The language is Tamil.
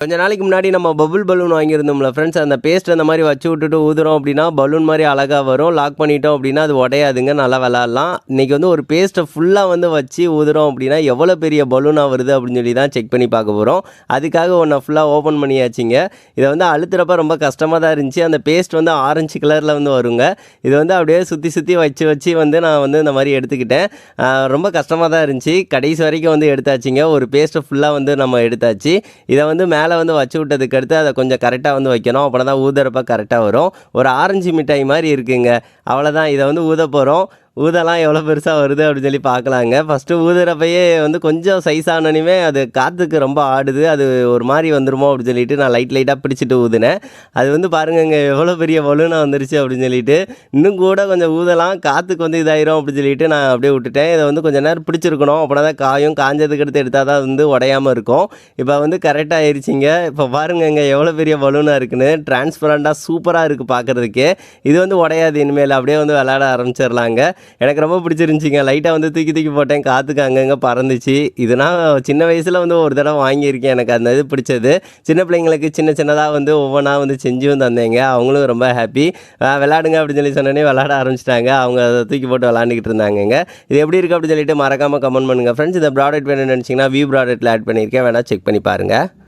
கொஞ்ச நாளைக்கு முன்னாடி நம்ம பபுள் பலூன் வாங்கியிருந்தோம்ல ஃப்ரெண்ட்ஸ் அந்த பேஸ்ட் அந்த மாதிரி வச்சு விட்டுட்டு ஊதுறோம் அப்படின்னா பலூன் மாதிரி அழகாக வரும். லாக் பண்ணிட்டோம் அப்படின்னா அது உடையாதுங்க நல்லா விளாட்லாம். இன்றைக்கி வந்து ஒரு பேஸ்ட்டை ஃபுல்லாக வந்து வச்சு ஊதுறோம் அப்படின்னா எவ்வளோ பெரிய பலூனாக வருது அப்படின்னு சொல்லி தான் செக் பண்ணி பார்க்க போகிறோம் அதுக்காக ஒன்றை ஃபுல்லாக ஓப்பன் பண்ணியாச்சுங்க. இதை வந்து அழுத்துறப்ப ரொம்ப கஷ்டமாக தான் இருந்துச்சு. அந்த பேஸ்ட் வந்து ஆரஞ்சு கலரில் வந்து வருங்க. இது வந்து அப்படியே சுற்றி சுற்றி வச்சு வச்சு வந்து நான் வந்து இந்த மாதிரி எடுத்துக்கிட்டேன். ரொம்ப கஷ்டமாக தான் இருந்துச்சு. கடைசி வரைக்கும் வந்து எடுத்தாச்சுங்க. ஒரு பேஸ்ட்டை ஃபுல்லாக வந்து நம்ம எடுத்தாச்சு. இதை வந்து மேலே வந்து வச்சு விட்டதுக்கு அடுத்து அதை கொஞ்சம் கரெக்டாக வந்து வைக்கணும். அப்படின்னா தான் ஊதுறப்ப கரெக்டாக வரும். ஒரு ஆரஞ்சு மிட்டாய் மாதிரி இருக்குங்க. அவ்வளோதான் இதை வந்து ஊத போகிறோம் ஊதலாம் எவ்வளோ பெருசாக வருது அப்படின்னு சொல்லி பார்க்கலாங்க. ஃபஸ்ட்டு ஊதுறப்பயே வந்து கொஞ்சம் சைஸ் ஆனனுமே அது காற்றுக்கு ரொம்ப ஆடுது. அது ஒரு மாதிரி வந்துருமோ அப்படின்னு சொல்லிட்டு நான் லைட் லைட்டாக பிடிச்சிட்டு ஊதுனேன். அது வந்து பாருங்கங்க எவ்வளோ பெரிய பலூனாக வந்துருச்சு அப்படின்னு சொல்லிட்டு இன்னும் கூட கொஞ்சம் ஊதலாம் காற்றுக்கு வந்து இதாயிரும் அப்படின்னு சொல்லிட்டு நான் அப்படியே விட்டுட்டேன். இதை வந்து கொஞ்சம் நேரம் பிடிச்சிருக்கணும். அப்படின்னா தான் காயும் காஞ்சதுக்கு அடுத்து எடுத்தால் தான் வந்து உடையாமல் இருக்கும். இப்போ வந்து கரெக்டாக ஆயிடுச்சிங்க இப்போ பாருங்கங்க எவ்வளோ பெரிய பலூனாக இருக்குன்னு. டிரான்ஸ்பரண்ட்டாக சூப்பராக இருக்குது பார்க்குறதுக்கு இது வந்து உடையாது. இனிமேல் அப்படியே வந்து விளையாட ஆரம்பிச்சிடலாங்க. எனக்கு ரொம்ப பிடிச்சிருந்துச்சிங்க. லைட்டாக வந்து தூக்கி தூக்கி போட்டேன். காற்றுக்கு அங்கங்கே பறந்துச்சு. இதுனா சின்ன வயசில் வந்து ஒரு தடவை வாங்கியிருக்கேன். எனக்கு அந்த இது பிடிச்சது. சின்ன பிள்ளைங்களுக்கு சின்ன சின்னதாக வந்து ஒவ்வொன்றா வந்து செஞ்சும் தந்தேங்க. அவங்களும் ரொம்ப ஹாப்பி விளாடுங்க அப்படின்னு சொல்லி சொன்னோன்னே விளாட ஆரம்பிச்சிட்டாங்க. அவங்க அதை தூக்கி போட்டு விளாண்டுக்கிட்டு இருந்தாங்கங்க. இது எப்படி இருக்குது அப்படின்னு சொல்லிட்டு மறக்காமல் கமெண்ட் பண்ணுங்கள் ஃப்ரெண்ட்ஸ் இந்த ப்ராடக்ட் வேணும்னு நினச்சிங்கன்னா வியூ ப்ராடக்ட்டில் ஆட் பண்ணியிருக்கேன். வேணால் செக் பண்ணி பாருங்கள்